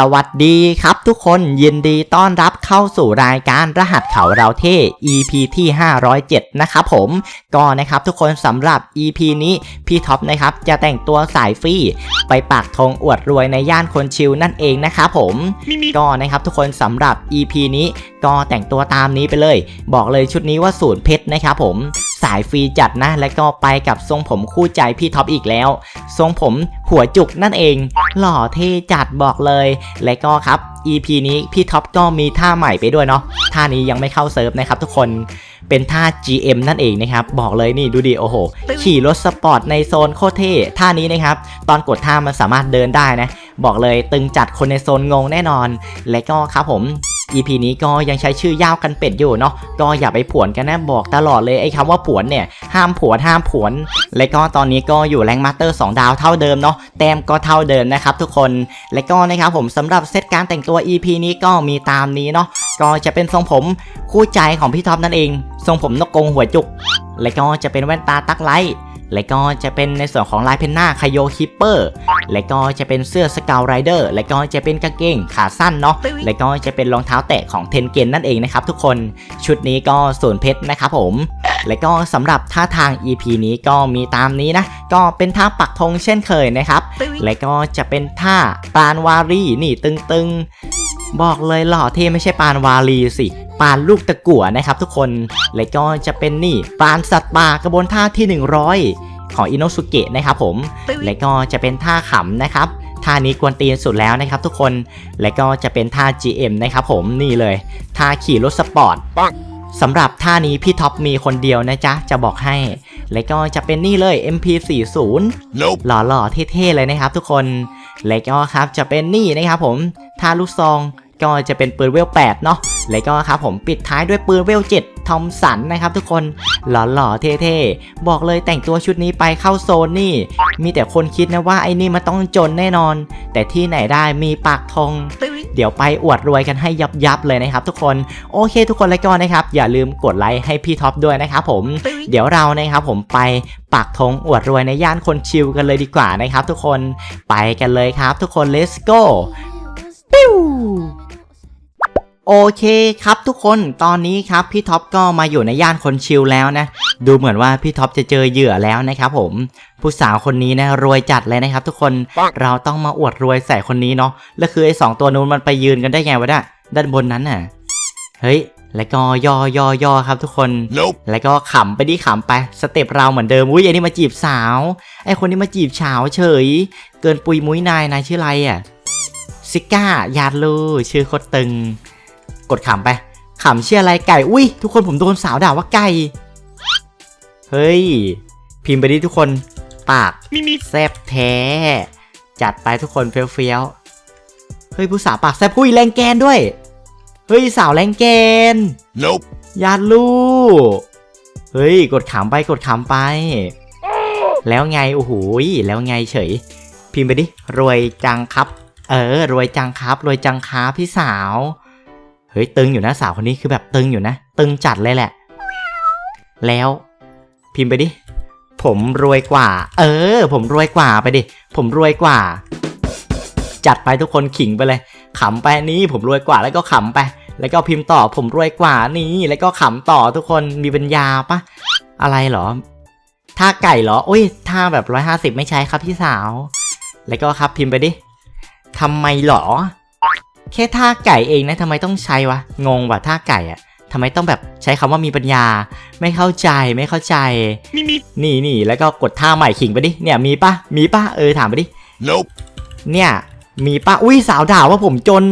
สวัสดีครับทุกคนยินดีต้อนรับเข้าสู่รายการรหัสเขาเราเท่ EP ที่ 507 นะครับผมก็นะครับทุกคนสำหรับ EP นี้พี่ท็อปนะครับจะแต่งตัวสายฟรีไปปักธงอวดรวยในย่านคนชิลนั่นเองนะครับผมก็นะครับทุกคนสำหรับ EP นี้ก็แต่งตัวตามนี้ไปเลย บอกเลยชุดนี้ว่าศูนย์เพชรนะครับผมสายฟรีจัดนะ และก็ไปกับทรงผมคู่ใจพี่ท็อปอีกแล้ว ทรงผมหัวจุกนั่นเอง หล่อเท่จัดบอกเลย และก็ครับ EP นี้พี่ท็อปก็มีท่าใหม่ไปด้วยเนาะท่านี้ยังไม่เข้าเซิร์ฟนะครับทุกคนเป็นท่า GM นั่นเองนะครับ บอกเลยนี่ดูดิโอ้โห ขี่รถสปอร์ตในโซนโคตรเท่ท่านี้นะครับ ตอนกดท่ามันสามารถเดินได้นะ บอกเลยตึงจัดคนในโซนงงแน่นอน และก็ครับผม EP นี้ก็ยังใช้ชื่อยาวกันเป็ดอยู่เนาะก็อย่าไปผวนกันนะบอกตลอดเลยไอ้คำว่าผวนเนี่ยห้ามผวนห้ามผวน และก็ตอนนี้ก็อยู่แรงมาสเตอร์2ดาวเท่าเดิมเนาะแต้มก็เท่าเดิมนะครับทุกคน และก็นะครับผมสำหรับเซตการแต่งตัว EP นี้ก็มีตามนี้เนาะก็จะเป็นทรงผมคู่ใจของพี่ท็อปนั่นเอง ทรงผมนกกงหัวจุก และก็จะเป็นแว่นตาตักไลท์ และก็จะเป็นในส่วนของลายเพนหน้าคาโยคิปเปอร์ และก็จะเป็นเสื้อสกาวไรเดอร์ และก็จะเป็นกางเกงขาสั้นเนาะ และก็จะเป็นรองเท้าแตะของเทนเกนนั่นเองนะครับทุกคน ชุดนี้ก็ส่วนย์เพชรนะครับผม และก็สำหรับท่าทาง EP นี้ก็มีตามนี้นะ ก็เป็นท่าปักธงเช่นเคยนะครับ และก็จะเป็นท่าปานวารีนี่ตึงๆ บอกเลยหล่อเท่ไม่ใช่ปานวารีสิปานลูกตะกั่วนะครับทุกคน และก็จะเป็นนี่ปานสัตว์ป่ากระบวนท่าที่ 100 ของอินโนสุเกะนะครับผม และก็จะเป็นท่าขำนะครับท่านี้กวนตีนสุดแล้วนะครับทุกคน และก็จะเป็นท่า GM นะครับผมนี่เลย ท่าขี่รถสปอร์ต สำหรับท่านี้พี่ท็อปมีคนเดียวนะจ๊ะ จะบอกให้ และก็จะเป็นนี่เลย MP40 Nope. หล่อๆเท่ๆเลยนะครับทุกคน และก็ครับจะเป็นนี่นะครับผมท่าลูกซอง ก็จะเป็นปืนเวล8เนาะและก็ครับผมปิดท้ายด้วยปืนเวล7ทอมสันนะครับทุกคนหล่อๆเท่ๆ บอกเลยแต่งตัวชุดนี้ไปเข้าโซนนี่ มีแต่คนคิดนะว่าไอ้นี่มันต้องจนแน่นอน แต่ที่ไหนได้มีปากธงเดี๋ยวไปอวดรวยกันให้ยับยับๆเลยนะครับทุกคนโอเค ทุกคนและก็นะครับ อย่าลืมกดไลค์ให้พี่ท็อปด้วยนะครับผมเดี๋ยวเรานะครับผมไปปักธงอวดรวยในย่านคนชิลกันเลยดีกว่านะครับ ทุกคนไปกันเลยครับ ทุกคน let's go ปิ้ว โอเคครับทุกคนตอนนี้ครับพี่ท็อปก็มาอยู่ในย่านคนชิลแล้วนะ ดูเหมือนว่าพี่ท็อปจะเจอเหยื่อแล้วนะครับผม ผู้สาวคนนี้นะรวยจัดเลยนะครับ ทุกคนปังเราต้องมาอวดรวยใส่คนนี้เนาะแล้วคือไอ้สองตัวนู้นมันไปยืนกันได้ไงวะเนี่ยด้านบนนั้นน่ะเฮ้ยแล้วก็ย่อย่อย่อครับทุกคน Nope. แล้วก็ขำไปดิขำไปสเต็ปเราเหมือนเดิมอุ้ยไอ้นี่มาจีบสาวไอ้คนนี้มาจีบสาวเฉย เกินปุยมุ้ยนายนายชื่ออะไรอะซิก้า ยาดลูชื่อโคตรตึง กดขำไปขำชื่ออะไรไก่ อุ้ยทุกคนผมโดนสาวด่าว่าไก่ เฮ้ย พิมพ์ไปดิทุกคน ปาก Mimi. แซบแท้ จัดไปทุกคนเฟี้ยวๆ เฮ้ยผู้สาวปากแซบพุ้ยแรงแกนด้วย เฮ้ยสาวแรงแกน Nope. ยาลูเฮ้ย กดขำไปกดขำไป แล้วไงโอ้โหยแล้วไงเฉย พิมพ์ไปดิรวยจังครับ เออ รวยจังครับ รวยจังครับพี่สาวเฮ้ยตึงอยู่นะสาวคนนี้คือแบบตึงอยู่นะ ตึงจัดเลยแหละ แล้วพิมพ์ไปดิ ผมรวยกว่า เออ ผมรวยกว่าไปดิ ผมรวยกว่า จัดไปทุกคนขิงไปเลยขำไปนี่ผมรวยกว่าแล้วก็ขำไป แล้วก็พิมพ์ต่อผมรวยกว่านี่แล้วก็ขำต่อทุกคนมีปัญญาปะอะไรเหรอท่าไก่เหรอโอ้ยท่าแบบร้อยห้าสิบไม่ใช้ครับพี่สาว แล้วก็ครับพิมพ์ไปดิทำไมเหรอ แค่ท่าไก่เองนะทำไมต้องใช้วะ งงว่ะท่าไก่อะทำไมต้องแบบใช้คำว่ามีปัญญา ไม่เข้าใจไม่เข้าใจ Mimi. นี่นี่แล้วก็กดท่าใหม่ขิงไปดิ เนี่ยมีปะมีปะเออถามไปดิ Nope. เนี่ย มีปะอุ้ยสาวด่าว่าผมจน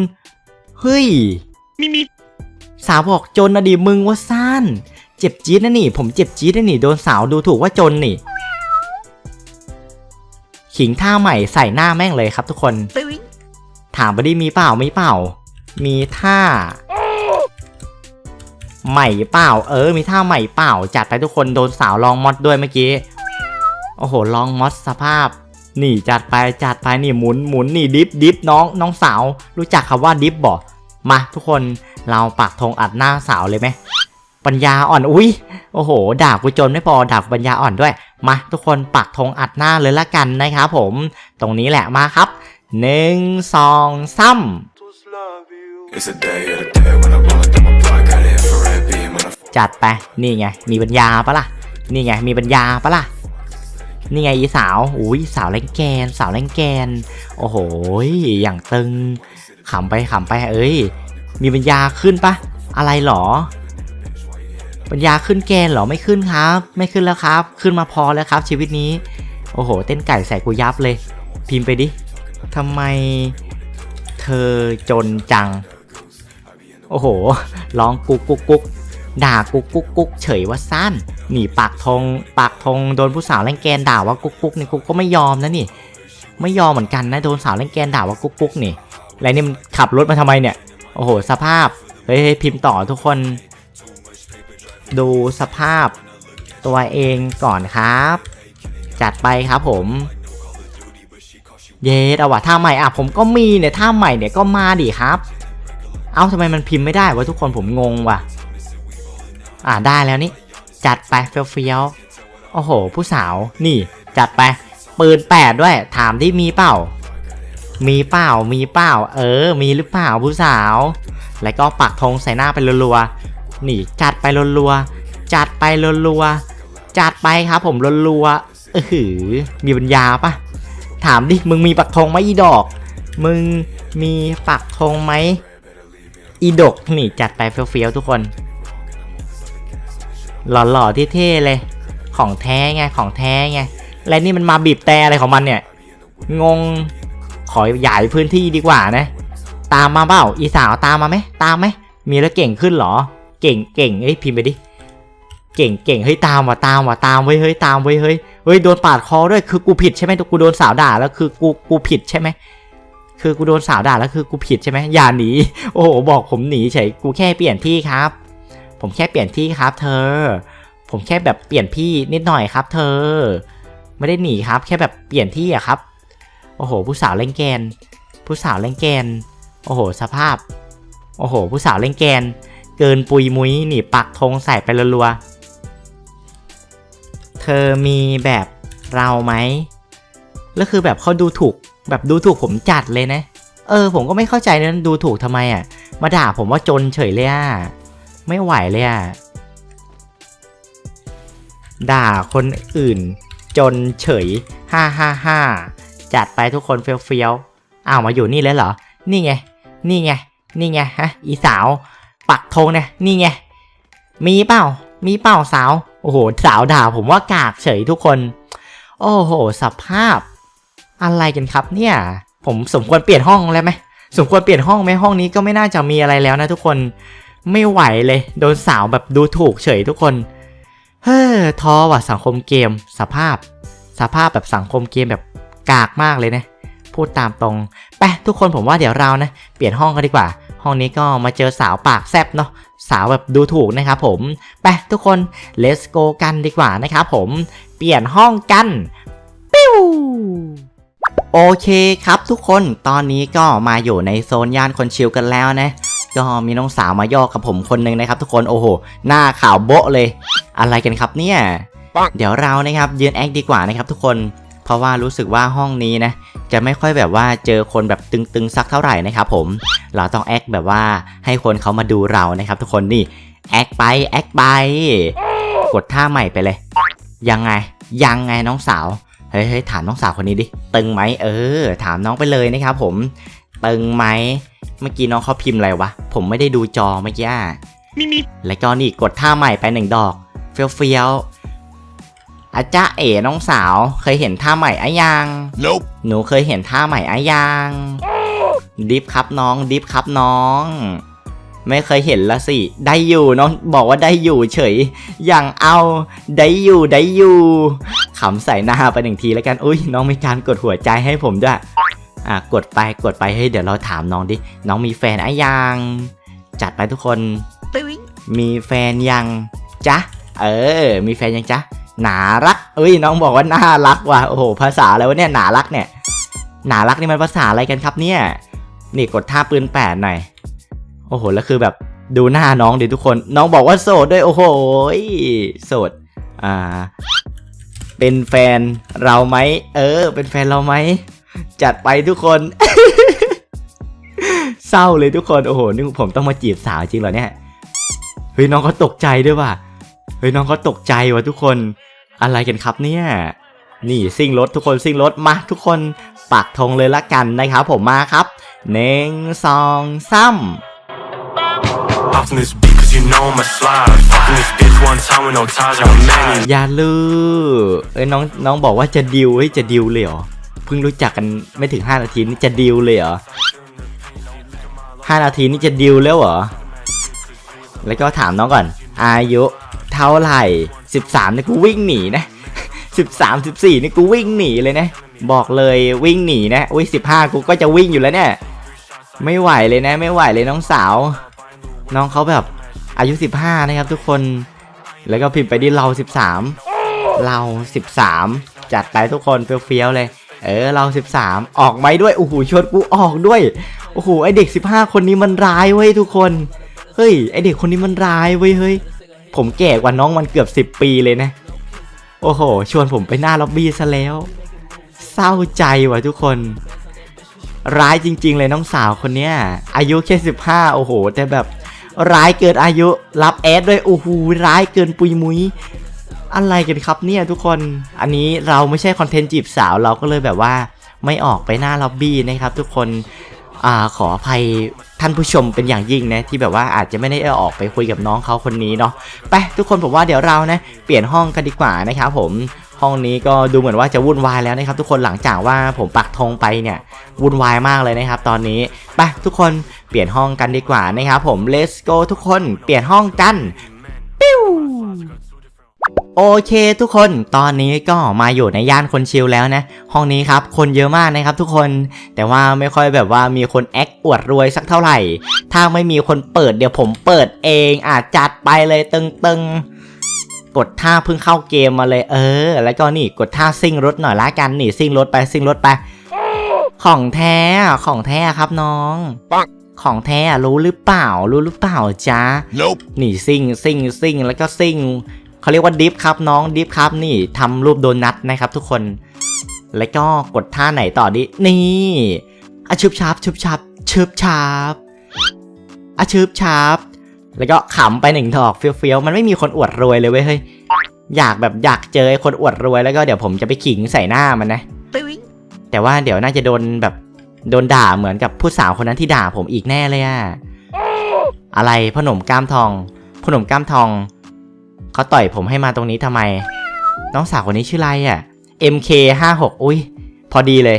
เฮ้ย Mimi. สาวบอกจนนะดิมึงว่าสั้น เจ็บจี๊ดนะนี่ ผมเจ็บจี๊ดนะนี่โดนสาวดูถูกว่าจนนี่ ขิงท่าใหม่ใส่หน้าแม่งเลยครับทุกคน ถามไปดิมีเปล่ามีเปล่า มีท่า ใหม่เปล่า เออ มีท่าใหม่เปล่า จัดไปทุกคนโดนสาวลองมอดด้วยเมื่อกี้ โอ้โห ลองมอดสภาพ นี่จัดไปจัดไปนี่หมุนหมุนนี่ดิฟดิฟน้องน้องสาว รู้จักคำว่าดิฟบ่มาทุกคนเราปักธงอัดหน้าสาวเลยไหมปัญญาอ่อนอุ้ยโอ้โหด่ากูจนไม่พอด่ากูปัญญาอ่อนด้วย มาทุกคนปักธงอัดหน้าเลยละกันนะครับผม ตรงนี้แหละมาครับ หนึ่งสองสาม It's a day of the day when I'm rolling down my block, got it for red beam when I จัดไปนี่ไงมีปัญญาปะล่ะนี่ไงมีปัญญาปะล่ะนี่ไงอีสาวอุ้ยสาวแรงแกน สาวแรงแกน โอ้โหยอย่างตึงขำไปขำไปเอ้ย มีปัญญาขึ้นปะอะไรหรอ ปัญญาขึ้นแกนเหรอไม่ขึ้นครับ ไม่ขึ้นแล้วครับ ขึ้นมาพอแล้วครับ ชีวิตนี้ โอ้โห เต้นไก่ใส่กูยับเลย พิมพ์ไปดิ ทำไมเธอจนจัง โอ้โห ร้องกุ๊กกุ๊กกุ๊กด่ากุ๊กกุ๊กกุ๊กเฉยว่าสั้นหนีปากทงปากทงโดนผู้สาวแรงแกนด่าว่ากุ๊กกุ๊กนี่กุ๊กก็ไม่ยอมนะนี่ ไม่ยอมเหมือนกันนะโดนสาวแรงแกนด่าว่ากุ๊กกุ๊กนี่แล้วนี่มันขับรถมาทำไมเนี่ย โอ้โห สภาพเฮ้ยพิมพ์ต่อทุกคน ดูสภาพตัวเองก่อนครับ จัดไปครับผม เยสเอาว่ะท่าใหม่อะผมก็มีเนี่ยท่าใหม่เนี่ยก็มาดิครับ เอ้าทำไมมันพิมพ์ไม่ได้วะทุกคนผมงงว่ะ อ่าได้แล้วนี่ จัดไปเฟี้ยวๆโอ้โห ผู้สาวนี่ จัดไปปืนแปดด้วย ถามที่มีเปล่า มีเปล่ามีเปล่า เออ มีหรือเปล่าผู้สาว แล้วก็ปักธงใส่หน้าไปรัวๆนี่ จัดไปรัวๆจัดไปรัวๆจัดไปครับผมรัวๆเออหือมีปัญญาปะ ถามดิ มึงมีปักธงไหมอีดอก มึงมีปักธงไหมอีดกนี่จัดไปเฟี้ยวๆทุกคน หล่อๆเท่เลย ของแท้ไง ของแท้ไง และนี่มันมาบีบแต่อะไรของมันเนี่ย งง ขอใหญ่พื้นที่ดีกว่านะ ตามมาเปล่า อีสาวตามมาไหม ตามไหม มีแล้วเก่งขึ้นเหรอ เก่งเก่งเอ้ยพิมพ์ไปดิ เก่งเก่งเฮ้ยตามว่ะตามว่ะตามเว้ยเฮ้ยตามเว้ยเฮ้ยเฮ้ยโดนปาดคอด้วยคือกูผิดใช่ไหมกูโดนสาวด่าแล้วคือกูกูผิดใช่ไหมคือกูโดนสาวด่าแล้วคือกูผิดใช่ไหมอย่าหนีโอ้โหบอกผมหนีเฉยกูแค่เปลี่ยนที่ครับ ผมแค่เปลี่ยนที่ครับ เธอ ผมแค่แบบเปลี่ยนพี่นิดหน่อยครับ เธอ ไม่ได้หนีครับ แค่แบบเปลี่ยนที่อะครับโอ้โห ผู้สาวเล่นแกน ผู้สาวเล่นแกน โอ้โห สภาพ โอ้โห ผู้สาวเล่นแกน เกินปุยมุ้ยหนีปักธงใส่ไปรัวๆ เธอมีแบบเราไหมแล้วคือแบบเขาดูถูกแบบดูถูกผมจัดเลยนะ เออ ผมก็ไม่เข้าใจนะดูถูกทำไมอะ มาด่าผมว่าจนเฉยเลยอะ ไม่ไหวเลยอะ ด่าคนอื่น จนเฉยฮ่าฮ่าฮ่าจัดไปทุกคนเฟี้ยวเฟี้ยวๆอ้าวมาอยู่นี่แล้วเหรอ นี่ไง นี่ไง นี่ไงฮะ อีสาว ปักธงเนี่ย นี่ไง มีเปล่า มีเปล่าสาว โอ้โห สาวด่าผมว่ากากเฉยทุกคน โอ้โหสภาพ อะไรกันครับเนี่ย ผมสมควรเปลี่ยนห้องแล้วไหมสมควรเปลี่ยนห้องไหมห้องนี้ก็ไม่น่าจะมีอะไรแล้วนะทุกคนไม่ไหวเลยโดนสาวแบบดูถูกเฉยทุกคน เฮ้อท้อว่ะสังคมเกม สภาพ สภาพแบบสังคมเกมแบบกากมากเลยนะ พูดตามตรงไปทุกคนผมว่าเดี๋ยวเรานะ เปลี่ยนห้องกันดีกว่า ห้องนี้ก็มาเจอสาวปากแซบเนาะสาวแบบดูถูกนะครับผม ไปทุกคน let's go กันดีกว่านะครับผม เปลี่ยนห้องกัน ปิ้วโอเคครับทุกคน ตอนนี้ก็มาอยู่ในโซนย่านคนชิลกันแล้วนะ ก็มีน้องสาวมาย่อกับผมคนหนึงนะครับ ทุกคน โอ้โห หน้าขาวโบ๊ะเลย อะไรกันครับเนี่ยปังเดี๋ยวเรานะครับยืนแอคดีกว่านะครับทุกคน เพราะว่ารู้สึกว่าห้องนี้นะจะไม่ค่อยแบบว่าเจอคนแบบตึงๆสักเท่าไหร่นะครับผม เราต้องแอคแบบว่าให้คนเขามาดูเรานะครับ ทุกคนนี่แอคไปแอคไป กดท่าใหม่ไปเลย ยังไงยังไงน้องสาวเฮ้ยเฮ้ยถามน้องสาวคนนี้ดิตึงไหมเออ ถามน้องไปเลยนะครับผมตึงไหมเมื่อกี้น้องเขาพิมพ์อะไรวะผมไม่ได้ดูจอเมื่อกี้อะมีมีแล้วก็นี่กดท่าใหม่ไปหนึ่งดอกเฟี้ยวเฟี้ยวๆ อาจ้าเอ๋น้องสาวเคยเห็นท่าใหม่อะยัง nope หนูเคยเห็นท่าใหม่อะยังดิฟครับน้องดิฟครับน้อง ไม่เคยเห็นละสิ ได้อยู่น้องบอกว่าได้อยู่เฉย อย่างเอาได้อยู่ได้อยู่ขำใส่หน้าไปหนึ่งทีแล้วกันอุ้ยน้องมีการกดหัวใจให้ผมด้วยอะกดไปกดไปเฮ้ยเดี๋ยวเราถามน้องดิน้องมีแฟนอะยังจัดไปทุกคน มีแฟนยังจ๊ะเออ มีแฟนยังจ๊ะ หนารัก เอ้ยน้องบอกว่าน่ารักว่ะ โอ้โห ภาษาอะไรวะเนี่ยหนารักเนี่ย หนารักนี่มันภาษาอะไรกันครับเนี่ย นี่กดท่าปืนแปดหน่อย โอ้โห แล้วคือแบบดูหน้าน้องดิทุกคน น้องบอกว่าโสดด้วย โอ้โห โสด อ่า เป็นแฟนเราไหม เออ เป็นแฟนเราไหม จัดไปทุกคน เศร้าเลยทุกคน โอ้โห นี่ผมต้องมาจีบสาวจริงเหรอเนี่ย เฮ้ยน้องเขาตกใจด้วยว่ะ ฮ้ยน้องเขาตกใจว่ะทุกคน อะไรกันครับเนี่ย นี่ซิ่งรถทุกคนซิ่งรถมาทุกคนปักธงเลยละกันนะครับผมมาครับหนึ่งสองสาม Hopped in this beat cause you know my slide. Fucking this bitch one time with no ties, I'm a man. อย่าลือเอ้ยน้องน้องบอกว่าจะดิวเฮ้ยจะดิวเลยเหรอ เพิ่งรู้จักกันไม่ถึง 5 นาทีนี่จะดิวเลยเหรอ 5 นาทีนี่จะดิวแล้วเหรอ แล้วก็ถามน้องก่อน อายุ เท่าไหร่ 13นี่กูวิ่งหนีนะ13 14นี่กูวิ่งหนีเลยนะ บอกเลยวิ่งหนีนะอุ้ย15 กูก็จะวิ่งอยู่แล้วเนี่ย ไม่ไหวเลยนะ ไม่ไหวเลยน้องสาว น้องเขาแบบอายุ 15 นะครับทุกคน แล้วก็พิมพ์ไปที่เรา 13 เรา 13 จัดไปทุกคนเฟี้ยวๆเลย เออเรา 13 ออกไหมด้วยโอ้โหชวนกูออกด้วยโอ้โหไอเด็ก 15 คนนี้มันร้ายเว้ยทุกคนเฮ้ยไอเด็กคนนี้มันร้ายเว้ยเฮ้ย ผมแก่กว่าน้องมันเกือบ 10 ปีเลยนะ โอ้โห ชวนผมไปหน้าล็อบบี้ซะแล้ว เศร้าใจว่ะทุกคน ร้ายจริง ๆ เลยน้องสาวคนเนี้ย อายุแค่15 โอ้โห แต่แบบร้ายเกินอายุรับแอดด้วยโอ้โหร้ายเกินปุยมุยอะไรกันครับเนี่ยทุกคน อันนี้เราไม่ใช่คอนเทนต์จีบสาวเราก็เลยแบบว่าไม่ออกไปหน้าล็อบบี้นะครับทุกคน ขออภัยท่านผู้ชมเป็นอย่างยิ่งนะที่แบบว่าอาจจะไม่ได้ออกไปคุยกับน้องเขาคนนี้เนาะไปทุกคนผมว่าเดี๋ยวเรานะเปลี่ยนห้องกันดีกว่านะครับผมห้องนี้ก็ดูเหมือนว่าจะวุ่นวายแล้วนะครับ ทุกคนหลังจากว่าผมปักธงไปเนี่ยวุ่นวายมากเลยนะครับ ตอนนี้ไปทุกคนเปลี่ยนห้องกันดีกว่านะครับผม let's go ทุกคนเปลี่ยนห้องกันปิ้ว โอเคทุกคน ตอนนี้ก็มาอยู่ในย่านคนชิลแล้วนะ ห้องนี้ครับคนเยอะมากนะครับทุกคน แต่ว่าไม่ค่อยแบบว่ามีคนแอคอวดรวยสักเท่าไหร่ ถ้าไม่มีคนเปิดเดี๋ยวผมเปิดเองอาจจัดไปเลยตึงๆ กดท่าเพิ่งเข้าเกมมาเลยเออ แล้วก็นี่กดท่าซิ่งรถหน่อยละกันนี่ซิ่งรถไปซิ่งรถไป ของแท้ของแท้ครับน้องปังของแท้รู้หรือเปล่ารู้หรือเปล่าจ๊ะ Nope. นี่ซิ่งซิ่งซิ่งแล้วก็ซิ่ง เขาเรียกว่าดิฟครับน้องดิฟครับนี่ทำรูปโดนัทนะครับทุกคน แล้วก็กดท่าไหนต่อดิ นี่อะชุบชับชุบชับชุบชับอะชุบชับแล้วก็ขำไปหนึ่งดอกเฟี้ยวๆ มันไม่มีคนอวดรวยเลยเว้ยเฮ้ย อยากแบบอยากเจอไอ้คนอวดรวยแล้วก็เดี๋ยวผมจะไปขิงใส่หน้ามันนะ แต่ว่าเดี๋ยวน่าจะโดนแบบโดนด่าเหมือนกับผู้สาวคนนั้นที่ด่าผมอีกแน่เลยอะอะไรพ่อหนุ่มกล้ามทองพ่อหนุ่มกล้ามทอง เขาต่อยผมให้มาตรงนี้ทำไม น้องสาวคนนี้ชื่ออะไรอะ MK 5 6 อุ้ย พอดีเลย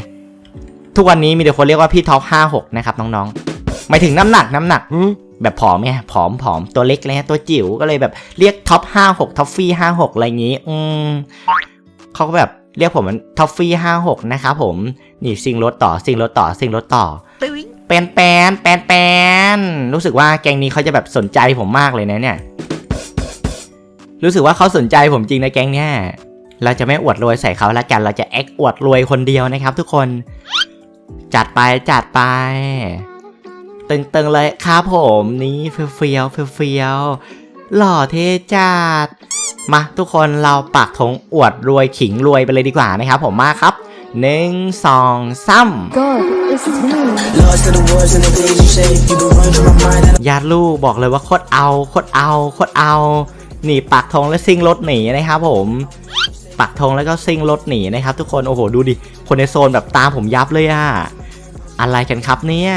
ทุกวันนี้มีแต่คนเรียกว่าพี่ท็อป5 6 นะครับน้องๆหมายถึงน้ำหนักน้ำหนักแบบผอมไงผอมผอมตัวเล็กเลยฮะตัวจิ๋วก็เลยแบบเรียกท็อปห้าหกท็อฟฟี่ห้าหกอะไรอย่างงี้ อืมเขาก็แบบเรียกผมมันท็อฟฟี่ห้าหกนะครับผม นี่ซิงรถต่อซิงรถต่อซิงรถต่อแปนแปนแปนแปนรู้สึกว่าแกงนี้เขาจะแบบสนใจผมมากเลยนะเนี่ย รู้สึกว่าเขาสนใจผมจริงนะแกงเนี้ยเราจะไม่อวดรวยใส่เขาละกัน เราจะแอคอวดรวยคนเดียวนะครับ ทุกคน จัดไปจัดไป ตึงๆเลยครับผมนี่เฟี้ยวๆเฟี้ยวๆหล่อเท่จัดมาทุกคนเราปักธงอวดรวยขิงรวยไปเลยดีกว่านะครับผมมาครับหนึ่งสองสาม God is telling me. Lost to the words and the things you say. You been running through my mind. and ญาติลูกบอกเลยว่าโคตรเอาโคตรเอาโคตรเอา หนีปักธงแล้วซิ่งรถหนีนะครับผมปักธงแล้วก็ซิ่งรถหนีนะครับ ทุกคนโอ้โหดูดิคนในโซนแบบตามผมยับเลยอะอะไรกันครับเนี่ย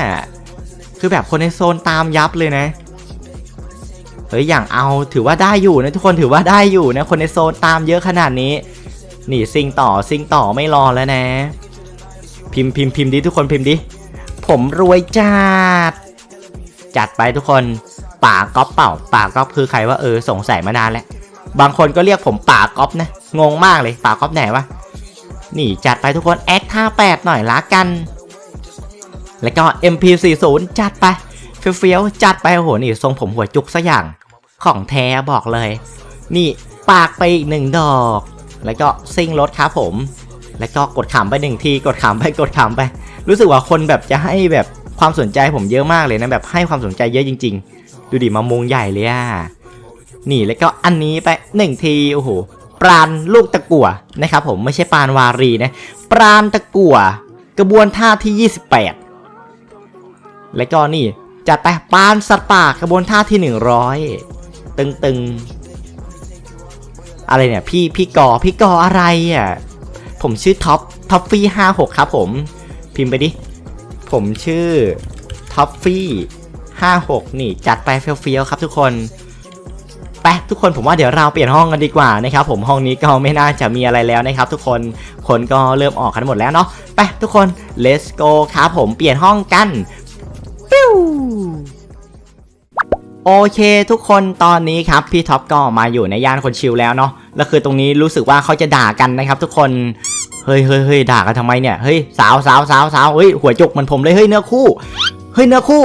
คือแบบคนในโซนตามยับเลยนะเฮ้ยอย่างเอาถือว่าได้อยู่นะทุกคนถือว่าได้อยู่นะคนในโซนตามเยอะขนาดนี้หนีซิงต่อซิงต่อไม่รอแล้วนะ พิมพ์พิมพ์พิมพ์ดิทุกคนพิมพ์ดิผมรวยจัดจัดไปทุกคน ป่าก๊อปเปล่าป่าก๊อปคือใครว่าเออสงสัยมานานแล้วบางคนก็เรียกผมป่าก๊อปนะงงมากเลยป่าก๊อปไหนวะนี่จัดไปทุกคนแอคท่าแปดหน่อยละกัน แล้วก็ MP40 จัดไปเฟี้ยวๆจัดไปโอ้โหนี่ทรงผมหัวจุกซะอย่างของแท้บอกเลย นี่ปากไปอีกหนึ่งดอก แล้วก็ซิ่งรถครับผม แล้วก็กดขำไปหนึ่งทีกดขำไปกดขำไป รู้สึกว่าคนแบบจะให้แบบความสนใจผมเยอะมากเลยนะแบบให้ความสนใจเยอะจริง ๆ ดูดิมามงใหญ่เลยอะนี่แล้วก็อันนี้ไปหนึ่งทีโอ้โหปราณลูกตะกั่วนะครับผมไม่ใช่ปานวารีนะปราณตะกั่วกระบวนท่าที่ 28 และก็นี่จัดไปปานสัตว์ป่ากระบวนท่าที่ 100 ตึงตึงๆอะไรเนี่ยพี่พี่กอพี่กออะไรอะผมชื่อท็อปท็อปฟี่ห้าหกครับผม พิมพ์ไปดิ ผมชื่อท็อปฟี่ ห้าหกนี่จัดไปเฟี้ยวๆครับทุกคนไปทุกคนผมว่าเดี๋ยวเราเปลี่ยนห้องกันดีกว่านะครับผมห้องนี้ก็ไม่น่าจะมีอะไรแล้วนะครับ ทุกคนคนก็เริ่มออกกันหมดแล้วเนาะไปทุกคน let's go ครับผมเปลี่ยนห้องกันปิ้วโอเคทุกคนตอนนี้ครับพี่ท็อปก็มาอยู่ในย่านคนชิลแล้วเนาะแล้วคือตรงนี้รู้สึกว่าเขาจะด่ากันนะครับทุกคนเฮ้ยเฮ้ยเฮ้ยด่ากันทำไมเนี่ยเฮ้ยสาวสาวสาวสาวเฮ้ยหัวจุกมือนผมเลยเฮ้ยเนื้อคู่เฮ้ยเนื้อคู่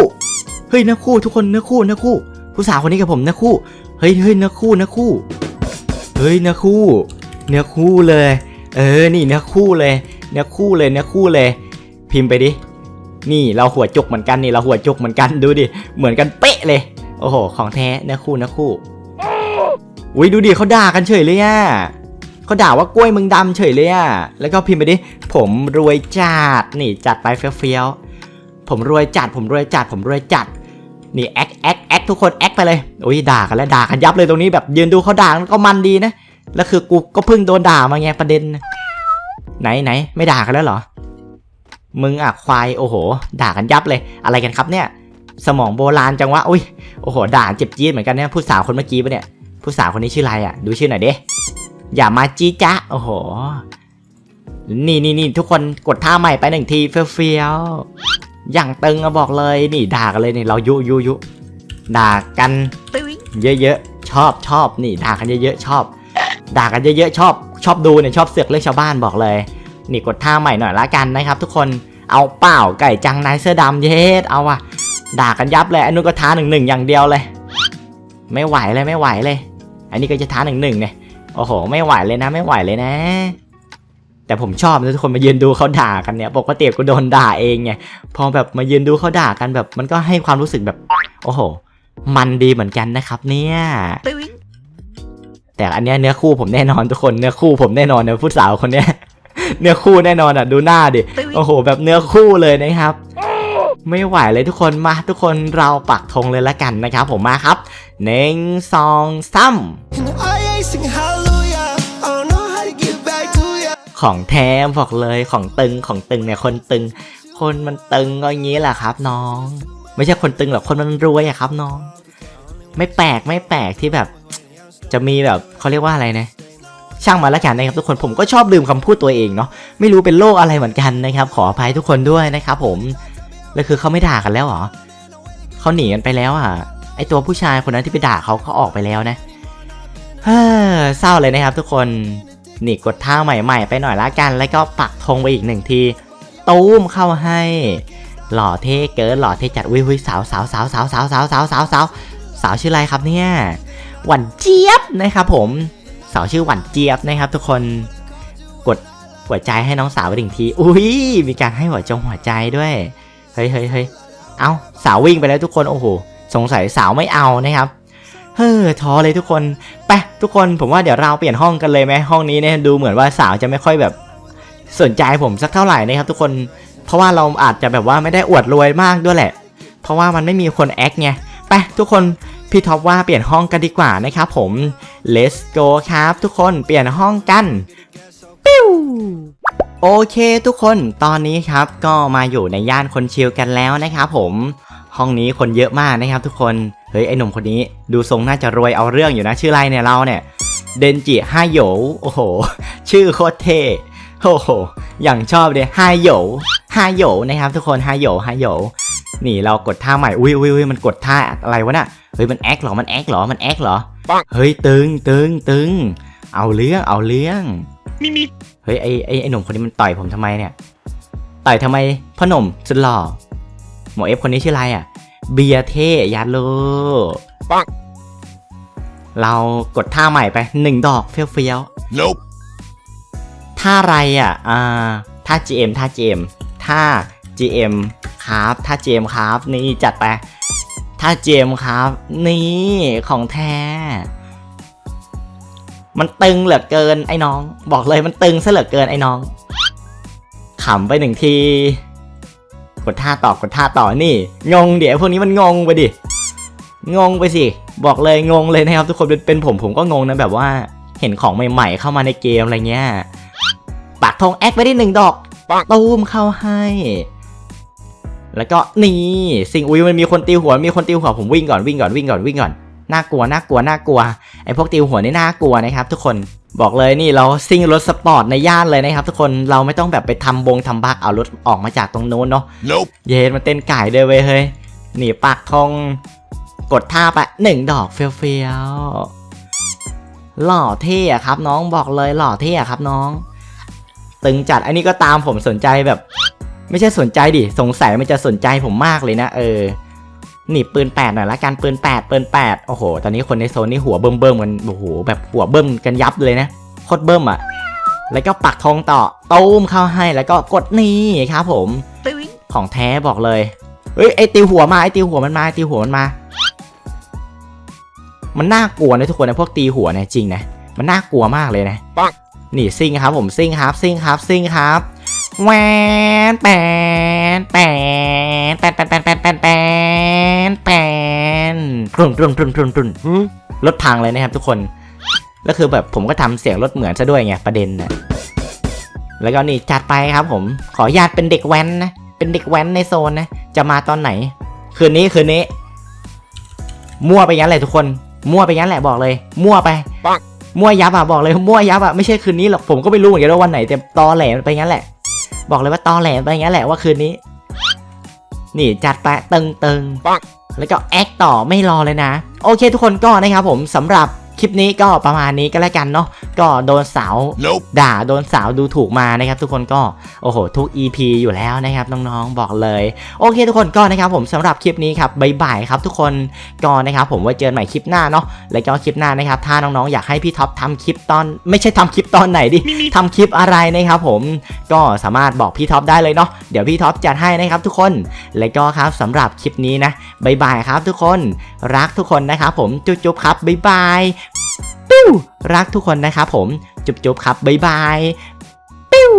ฮ้ยเนื้อคู่ทุกคนเนื้อคู่เนื้อคู่ ผู้สาวคนนี้กับผมเนื้อคู่ เฮ้ยเฮ้ยเนื้อคู่เนื้อคู่ เฮ้ยเนื้อคู่เนื้อคู่เลย เออ นี่เนื้อคู่เลยเนื้อคู่เลยเนื้อคู่เลย พิมพ์ไปดิ นี่เราหัวจุกเหมือนกันนี่เราหัวจุกเหมือนกันดูดิ เหมือนกันเป๊ะเลย โอ้โห ของแท้เนื้อคู่เนื้อคู่ อุ้ยดูดิเขาด่ากันเฉยเลยอะเขาด่าว่ากล้วยมึงดำเฉยเลยอะ แล้วก็พิมพ์ไปดิ ผมรวยจัด นี่จัดไปเฟี้ยวๆผมรวยจัด ผมรวยจัด ผมรวยจัด นี่แอคแอคแอคทุกคนแอคไปเลยโอ้ยด่ากันแล้วด่ากันยับเลยตรงนี้แบบยืนดูเขาด่าก็มันดีนะแล้วคือกูก็เพิ่งโดนด่ามาไงประเด็น ไหนไหนไม่ด่ากันแล้วเหรอ มึงอะควายโอ้โห ด่ากันยับเลย อะไรกันครับเนี่ย สมองโบราณจังวะอุ้ยโอ้โห ด่าเจ็บจี๊ดเหมือนกันเนี่ยผู้สาวคนเมื่อกี้ปะเนี่ยผู้สาวคนนี้ชื่ออะไรอะดูชื่อหน่อยเด้อย่ามาจี้จ๊ะโอ้โหนี่นี่นี่ทุกคนกดท่าใหม่ไปหนึ่งทีเฟี้ยวๆ อย่างตึงอะบอกเลยนี่ด่ากันเลยนี่เรายุยุยุด่ากันเยอะๆชอบชอบนี่ด่ากันเยอะๆชอบ ด่ากันเยอะๆชอบชอบดูเนี่ยชอบเสือกเรื่องชาวบ้านบอกเลย นี่กดท่าใหม่หน่อยละกันนะครับ ทุกคนเอาเปล่าไก่จังนายเสื้อดำเย็ดเอาอะด่ากันยับเลยอันนู้นก็ท้าหนึ่งหนึ่งอย่างเดียวเลย ไม่ไหวเลยไม่ไหวเลย อันนี้ก็จะท้าหนึ่งหนึ่งเนี่ยโอ้โห ไม่ไหวเลยนะ ไม่ไหวเลยนะ แต่ผมชอบนะทุกคนมายืนดูเขาด่ากันเนี่ยปกติกูโดนด่าเองไงพอแบบมายืนดูเขาด่ากันแบบ มันก็ให้ความรู้สึกแบบ โอ้โห มันดีเหมือนกันนะครับ เนี่ยแต่อันเนี้ยเนื้อคู่ผมแน่นอนทุกคนเนื้อคู่ผมแน่นอนเนี่ยผู้สาวคนเนี้ยเนื้อคู่แน่นอนอะดูหน้าดิโอ้โห แบบเนื้อคู่เลยนะครับ ไม่ไหวเลยทุกคนมาทุกคนเราปักธงเลยละกันนะครับ ผมมาครับหนึ่งสองสาม ของแท้บอกเลยของตึงของตึงเนี่ยคนตึง คนมันตึงก็อย่างนี้แหละครับ น้อง ไม่ใช่คนตึงหรอกคนมันรวยอะครับ น้อง ไม่แปลกไม่แปลกที่แบบ จะมีแบบเขาเรียกว่าอะไรนะช่างมาแล้วกันนะครับทุกคนผมก็ชอบลืมคำพูดตัวเองเนาะไม่รู้เป็นโรคอะไรเหมือนกันนะครับ ขออภัยทุกคนด้วยนะครับ ผมแล้วคือเขาไม่ด่ากันแล้วเหรอเขาหนีกันไปแล้วอะไอตัวผู้ชายคนนั้นที่ไปด่าเขาเขาออกไปแล้วนะเฮ้อเศร้าเลยนะครับทุกคน นี่กดท่าใหม่ๆ ไปหน่อยละกัน แล้วก็ปักธงไปอีกหนึ่งที ตูมเข้าให้ หล่อเท่เกินหล่อเท่จัดวิวสาวสาวสาวสาวสาวสาวสาวสาวสาวสาวชื่ออะไรครับเนี่ยหวันเจี๊ยบนะครับผมสาวชื่อหวันเจี๊ยบนะครับ ทุกคนกดหัวใจให้น้องสาวไปหนึ่งที อุ้ยมีการให้หัวจงหัวใจด้วยเฮ้ยเฮ้ยเฮ้ยเอาสาววิ่งไปแล้วทุกคนโอ้โหสงสัยสาวไม่เอานะครับ เฮ้อท้อเลยทุกคนไปทุกคนผมว่าเดี๋ยวเราเปลี่ยนห้องกันเลยไหมห้องนี้เนี่ยดูเหมือนว่าสาวจะไม่ค่อยแบบสนใจผมสักเท่าไหร่นะครับทุกคนเพราะว่าเราอาจจะแบบว่าไม่ได้อวดรวยมากด้วยแหละ เพราะว่ามันไม่มีคนแอคไงไปทุกคนพี่ท็อปว่าเปลี่ยนห้องกันดีกว่านะครับผม let's go ครับ ทุกคนเปลี่ยนห้องกันปิ้วโอเคทุกคนตอนนี้ครับก็มาอยู่ในย่านคนชิลกันแล้วนะครับผมห้องนี้คนเยอะมากนะครับทุกคน เฮ้ยไอหนุ่มคนนี้ดูทรงน่าจะรวยเอาเรื่องอยู่นะ ชื่ออะไรเนี่ยเราเนี่ยเดนจิฮาโยโอ้โห ชื่อโคตรเท่โอ้โหอย่างชอบเลยฮาโยฮาโยนะครับ ทุกคนฮาโยฮาโยนี่เรากดท่าใหม่อุ้ยอุ้ยอุ้ยมันกดท่าอะไรวะน่ะเฮ้ยมันแอคเหรอมันแอคเหรอมันแอคเหรอปังเฮ้ยตึงตึงตึงเอาเรื่องเอาเรื่องมีมีเฮ้ยไอไอไอหนุ่มคนนี้มันต่อยผมทำไมเนี่ยต่อยทำไมพ่อหนุ่มสุดหล่อหมอเอฟคนนี้ชื่ออะไรอะ เบียร์เท่ยัดโลปังเรากดท่าใหม่ไปหนึ่งดอกเฟี้ยว nope ๆท่าอะไรอะ อ่า ท่า GM ท่า GM ท่า GM ครับท่า GM ครับ นี่จัดไป ท่า GM ครับ นี่ของแท้ มันตึงเหลือเกินไอ้น้อง บอกเลยมันตึงซะเหลือเกินไอ้น้องขำไปหนึ่งที กดท่าต่อกดท่าต่อนี่ งงเดี๋ยวพวกนี้มันงงไปดิ งงไปสิ บอกเลยงงเลยนะครับทุกคนเป็นผมผมก็งงนะแบบว่า เห็นของใหม่ ๆ เข้ามาในเกมอะไรเงี้ยปักธงแอคไปได้หนึ่งดอกตูมเข้าให้ แล้วก็นี่ สิ่งอุ้ยมันมีคนตีหัวมีคนตีหัวผมวิ่งก่อนวิ่งก่อนวิ่งก่อนวิ่งก่อน น่ากลัวน่ากลัวน่ากลัวไอพวกตีหัวนี่น่ากลัวนะครับ ทุกคนบอกเลยนี่เราซิ่งรถสปอร์ตในย่านเลยนะครับทุกคนเราไม่ต้องแบบไปทำบงทำบักเอารถออกมาจากตรงนู้นเนาะ Nope. เย็นมันเต้นไก่ด้วยเว้ยเฮ้ยหนีปักทองกดท่าไปหนึ่งดอกเฟี้ยวๆหล่อเท่อะครับ น้องบอกเลยหล่อเท่อะครับน้อง ตึงจัดอันนี้ก็ตามผมสนใจแบบ ไม่ใช่สนใจดิสงสัยมันจะสนใจผมมากเลยนะเออ หนีปืนแปดหน่อยละกันปืนแปดปืนแปดโอ้โห ตอนนี้คนในโซนนี่หัวเบิ่มเบิ่มกันโอ้โหแบบหัวเบิ่มกันยับเลยนะโคตรเบิ่มอะ แล้วก็ปักธงต่อตูมเข้าให้แล้วก็กดนี่ครับผมของแท้บอกเลยเฮ้ยไอติวหัวมาไอติวหัวมันมาไอติวหัวมันมา มันน่ากลัวนะทุกคนนะพวกตีหัวเนี่ยจริงนะมันน่ากลัวมากเลยนะนี่ซิงครับผมซิงครับซิงครับซิงครับแหวนแปนแปนแปนแปนแปนแปนแปน นกรุ่นกรุ่นกรุ่นกรุ่นกรุ่น Hmm? รถพังเลยนะครับทุกคน แล้วคือแบบผมก็ทำเสียงรถเหมือนซะด้วยไงประเด็นนะแล้วก็นี่จัดไปครับผม ขออนุญาตเป็นเด็กแว้นนะ เป็นเด็กแว้นในโซนนะ จะมาตอนไหน คืนนี้คืนนี้ มั่วไปงั้นแหละทุกคน มั่วไปงั้นแหละบอกเลย มั่วไปปังมั่วยับอะบอกเลย มั่วยับอะไม่ใช่คืนนี้หรอก ผมก็ไม่รู้เหมือนกันว่าวันไหนแต่ตอแหลไปงั้นแหละ บอกเลยว่าตอแหลไปงั้นแหละว่าคืนนี้ นี่จัดไปตึงตึงๆปังแล้วก็แอคต่อไม่รอเลยนะ โอเคทุกคนก็นะครับผมสำหรับ คลิปนี้ก็ประมาณนี้ก็แล้วกันเนาะก็โดนสาว Nope. ด่าโดนสาวดูถูกมานะครับ ทุกคนก็โอ้โหทุก EP อยู่แล้วนะครับน้องๆบอกเลย โอเค ทุกคนก็นะครับผมสำหรับคลิปนี้ครับบ๊ายบายครับทุกคนก็นะครับผมไว้เจอกันใหม่คลิปหน้าเนาะแล้วก็คลิปหน้านะครับถ้าน้องๆอยากให้พี่ท็อปทำคลิปตอน ไม่ใช่ทำคลิปตอนไหนดิมีมีทำคลิปอะไรนะครับผมก็สามารถบอกพี่ท็อปได้เลยเนาะเดี๋ยวพี่ท็อปจัดให้นะครับทุกคนและก็ครับสำหรับคลิปนี้นะบายบายครับทุกคนรักทุกคนนะครับผมจุ๊บๆครับบายบายปิ้วรักทุกคนนะครับผม จุ๊บๆครับบายบายปิ้ว